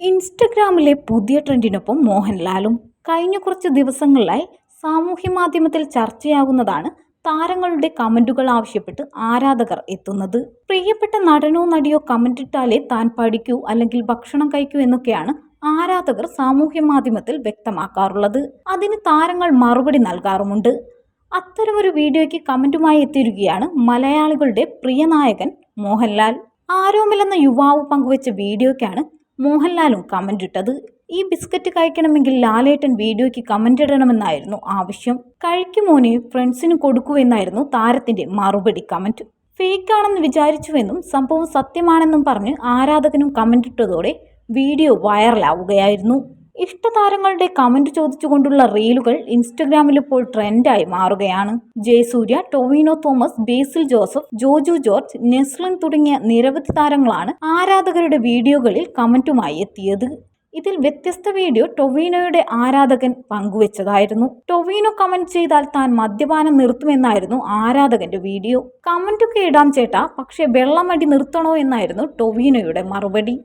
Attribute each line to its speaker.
Speaker 1: ഇൻസ്റ്റഗ്രാമിലെ പുതിയ ട്രെൻഡിനൊപ്പം മോഹൻലാലും കഴിഞ്ഞ കുറച്ച് ദിവസങ്ങളിലായി സാമൂഹ്യ മാധ്യമത്തിൽ ചർച്ചയാകുന്നതാണ് താരങ്ങളുടെ കമന്റുകൾ ആവശ്യപ്പെട്ട് ആരാധകർ എത്തുന്നത്. പ്രിയപ്പെട്ട നടനോ നടിയോ കമന്റ് ഇട്ടാലേ താൻ പഠിക്കൂ അല്ലെങ്കിൽ ഭക്ഷണം കഴിക്കൂ എന്നൊക്കെയാണ് ആരാധകർ സാമൂഹ്യ മാധ്യമത്തിൽ വ്യക്തമാക്കാറുള്ളത്. അതിന് താരങ്ങൾ മറുപടി നൽകാറുമുണ്ട്. അത്തരമൊരു വീഡിയോയ്ക്ക് കമന്റുമായി എത്തിയിരിക്കുകയാണ് മലയാളികളുടെ പ്രിയനായകൻ മോഹൻലാൽ. ആരോമിലെന്ന യുവാവ് പങ്കുവച്ച വീഡിയോയ്ക്കാണ് മോഹൻലാലും കമന്റ് ഇട്ടത്. ഈ ബിസ്ക്കറ്റ് കഴിക്കണമെങ്കിൽ ലാലേട്ടൻ വീഡിയോയ്ക്ക് കമന്റ് ഇടണമെന്നായിരുന്നു ആവശ്യം. കഴിക്കുമോനെ ഫ്രണ്ട്സിന് കൊടുക്കുമെന്നായിരുന്നു താരത്തിന്റെ മറുപടി കമന്റ് ഫേക്ക് ആണെന്ന് വിചാരിച്ചുവെന്നും സംഭവം സത്യമാണെന്നും പറഞ്ഞ് ആരാധകനും കമന്റ് ഇട്ടതോടെ വീഡിയോ വൈറലാവുകയായിരുന്നു ഇഷ്ടതാരങ്ങളുടെ കമന്റ് ചോദിച്ചുകൊണ്ടുള്ള റീലുകൾ ഇൻസ്റ്റഗ്രാമിൽ ഇപ്പോൾ ട്രെൻഡായി മാറുകയാണ്. ജയസൂര്യ ടൊവിനോ തോമസ് ബേസിൽ ജോസഫ് ജോജു ജോർജ് നെസ്ലിൻ തുടങ്ങിയ നിരവധി താരങ്ങളാണ് ആരാധകരുടെ വീഡിയോകളിൽ കമന്റുമായി എത്തിയത്. ഇതിൽ വ്യത്യസ്ത വീഡിയോ ടൊവീനോയുടെ ആരാധകൻ പങ്കുവച്ചതായിരുന്നു. ടൊവീനോ കമന്റ് ചെയ്താൽ താൻ മദ്യപാനം നിർത്തുമെന്നായിരുന്നു ആരാധകന്റെ വീഡിയോ. കമന്റൊക്കെ ഇടാം ചേട്ടാ പക്ഷേ വെള്ളമടി നിർത്തണോ എന്നായിരുന്നു ടൊവീനോയുടെ മറുപടി.